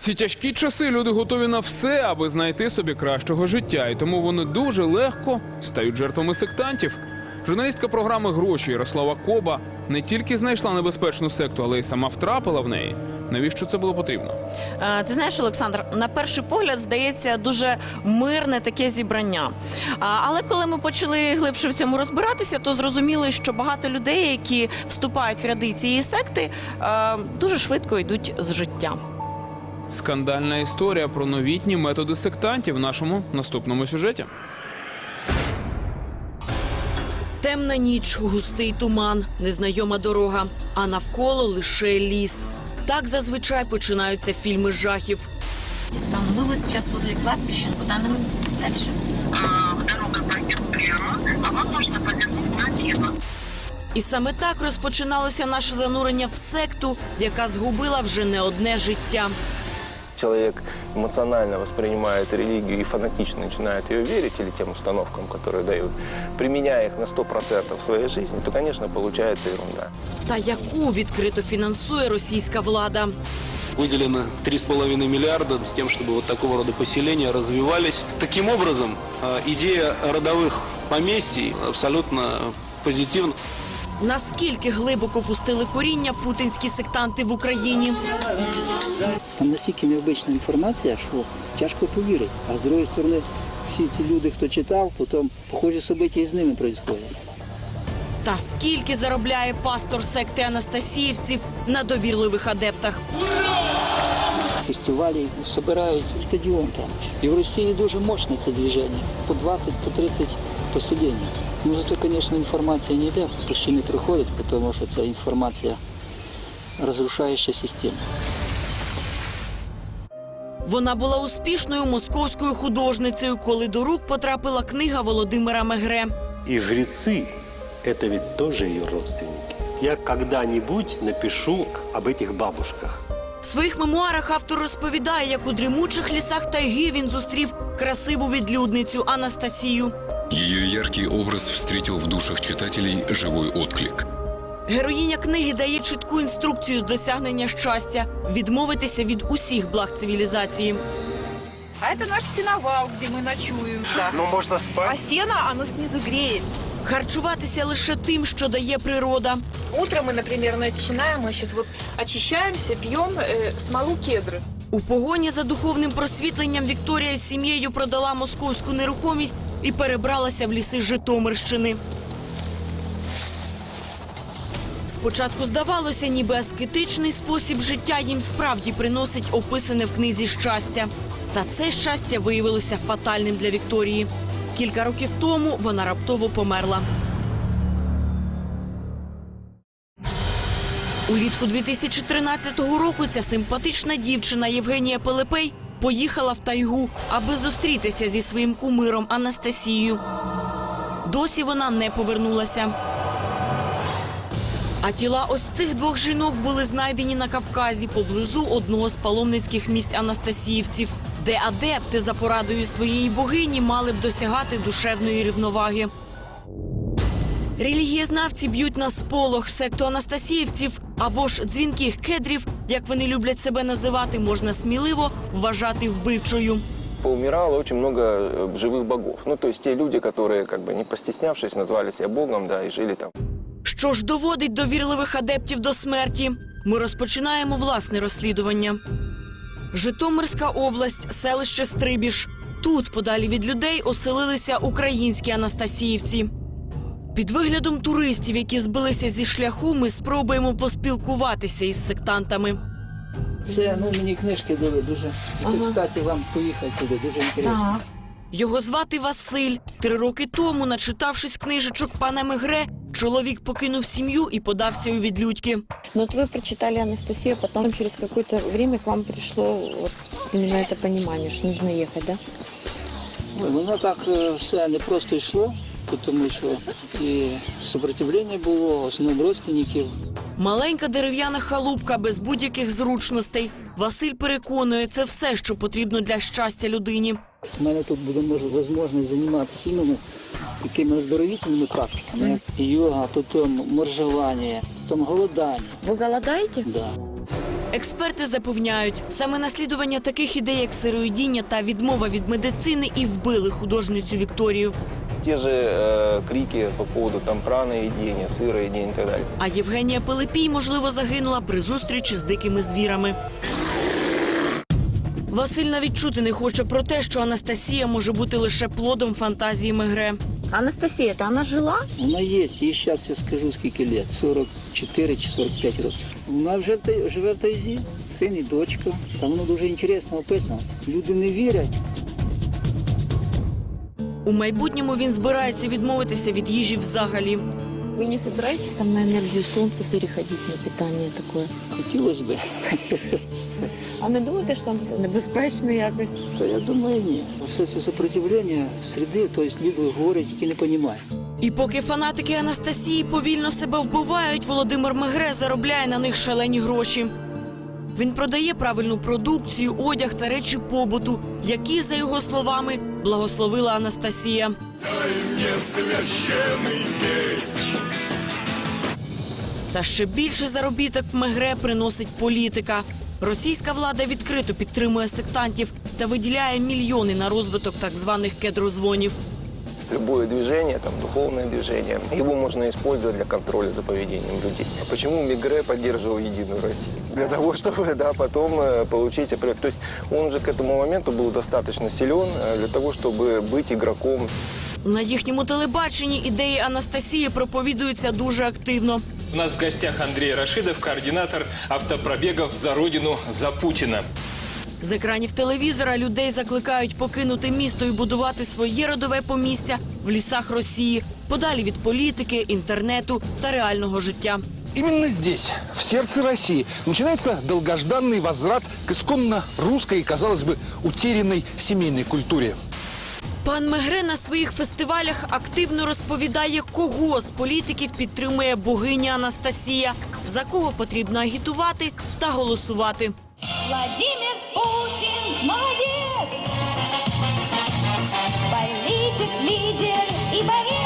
ці тяжкі часи люди готові на все, аби знайти собі кращого життя, і тому вони дуже легко стають жертвами сектантів. Журналістка програми Гроші Ярослава Коба не тільки знайшла небезпечну секту, але й сама втрапила в неї. Навіщо це було потрібно? Е, Ти знаєш, Олександр, на перший погляд здається дуже мирне таке зібрання. Але коли ми почали глибше в цьому розбиратися, то зрозуміли, що багато людей, які вступають в ряди цієї секти, е, дуже швидко йдуть з життя. Скандальна історія про новітні методи сектантів в нашому наступному сюжеті. Темна ніч, густий туман, незнайома дорога, а навколо лише ліс. Так зазвичай починаються фільми жахів. Стану. Мы вот сейчас возле кладбища, куда нам дальше? дорога пойдет прямо, а вам нужно повернуть налево. І саме так розпочиналося наше занурення в секту, яка згубила вже не одне життя Человек эмоционально воспринимает религию и фанатично начинает ее верить или тем установкам, которые дают, применяя их на 100% в своей жизни, то, конечно, получается ерунда. Та яку відкрито фінансує російська влада. Выделено 3,5 миллиарда с тем, чтобы вот такого рода поселения развивались. Таким образом, э, идея родовых поместий абсолютно позитивна. Наскільки глибоко пустили коріння путінські сектанти в Україні? Там настільки необична інформація, що тяжко повірити. А з другої сторони, всі ці люди, хто читав, потім похожі собиті і з ними відбуваються. Та скільки заробляє пастор секти Анастасіївців на довірливих адептах? Фестивалі збирають стадіон там. І в Росії дуже мощне це движення. По 20, по 30 поселень. Ну, за це, звісно, інформація не йде, почти не приходить, тому що це інформація розрушаюча систему. Вона була успішною московською художницею, коли до рук потрапила книга Володимира Мегре. И жрецы – это ведь тоже ее родственники. Я когда-нибудь напишу об этих бабушках. В своїх мемуарах автор розповідає, як у дрімучих лісах тайги він зустрів красиву відлюдницю Анастасію. Ее яркий образ встретил в душах читателей живой отклик. Героїня книги дає чітку інструкцію з досягнення щастя відмовитися від усіх благ цивілізації. А это наш сеновал, где мы ночуем. Да. Но можно спать. А сено, оно снизу греет. Харчуватися лише тим, що дає природа. Утром мы, например, начинаем, мы сейчас вот очищаемся, пьем э, смолу кедры. У погоні за духовним просвітленням Вікторія з сім'єю продала московську нерухомість і перебралася в ліси Житомирщини. Спочатку здавалося, ніби аскетичний спосіб життя їм справді приносить описане в книзі щастя. Та це щастя виявилося фатальним для Вікторії. Кілька років тому вона раптово померла. Улітку 2013 року ця симпатична дівчина Євгенія Пилипей поїхала в тайгу, аби зустрітися зі своїм кумиром Анастасією. Досі вона не повернулася. А тіла ось цих двох жінок були знайдені на Кавказі поблизу одного з паломницьких місць Анастасіївців, де адепти за порадою своєї богині мали б досягати душевної рівноваги. Релігієзнавці б'ють на сполох секту Анастасіївців або ж дзвінких кедрів, як вони люблять себе називати, можна сміливо вважати вбивчою. Поумирало очень много э, живых богов. Ну, то есть те люди, которые, как бы не постеснявшись, назвали себя Богом, да, и жили там. Що ж доводить довірливих адептів до смерті? Ми розпочинаємо власне розслідування. Житомирська область, селище Стрибіж. Тут, подалі від людей, оселилися українські анастасіївці. Під виглядом туристів, які збилися зі шляху, ми спробуємо поспілкуватися із сектантами. Це ну, мені книжки дали дуже. Це, кстати, вам поїхати туди, дуже інтересно. Його звати Василь. Три роки тому, начитавшись книжечок пана Мегре, чоловік покинув сім'ю і подався у відлюдьки. Ну вот вы прочитали Анастасию, потом через какое-то время к вам пришло вот именно это понимание, что нужно ехать, да? Ой, Воно так е, все не просто йшло, тому що і сопротивлення було, основному родственників. Маленька дерев'яна халупка без будь-яких зручностей. Василь переконує, це все, що потрібно для щастя людині. У мене тут буде мож- можливість займатися іменно такими оздоровительними практиками, як йога, потім моржування, потім голодання. Вы голодаете? Да. Експерти запевняють, саме наслідування таких ідей, як сироїдіння та відмова від медицини, і вбили художницю Вікторію. Те же э, крики по поводу там праноедения, сыроедения и так далее. А Євгенія Пилипій, можливо, загинула при зустрічі з дикими звірами. Василь навіть чути не хоче про те, що Анастасія може бути лише плодом фантазії Мегре. Анастасия, это она жила? Вона є, їй зараз я скажу скільки лет, 44 чи 45 років. Вона вже в Тай- живе в Тайзі, син і дочка. Там воно дуже інтересно описано. Люди не вірять. У майбутньому він збирається відмовитися від їжі взагалі. Вы не собираетесь там на энергию солнца переходить на питание такое? Хотілося А не думаєте, що там це небезпечно якось? То я думаю, ні. Все це сопротивлення середи, тобто люди говорять, які не розуміють. І поки фанатики Анастасії повільно себе вбивають, Володимир Мегре заробляє на них шалені гроші. Він продає правильну продукцію, одяг та речі побуту, які, за його словами, благословила Анастасія. Та ще більше заробіток Мегре приносить політика. Російська влада відкрито підтримує сектантів та виділяє мільйони на розвиток так званих кедрозвонів. Любое движение, там, духовное движение, его можно использовать для контроля за поведением людей. Почему Мигре поддерживал Единую Россию? Для того, чтобы да, потом э, получить... опре- То есть он уже к этому моменту был достаточно силен э, для того, чтобы быть игроком На їхньому телебаченні ідеї Анастасії проповідуються дуже активно. У нас в гостях Андрей Рашидов, координатор автопробегов «За Родину, за Путина». З екранів телевізора людей закликають покинути місто і будувати своє родове помістя в лісах Росії, подалі від політики, інтернету та реального життя. Именно здесь, в сердце России, начинается долгожданный возврат к исконно русской и, казалось бы, утерянной семейной культуре. Пан Мегре на своїх фестивалях активно розповідає, кого з політиків підтримує богиня Анастасія, за кого потрібно агітувати та голосувати. Владимир Путін молодець! Політик, лідер і борець!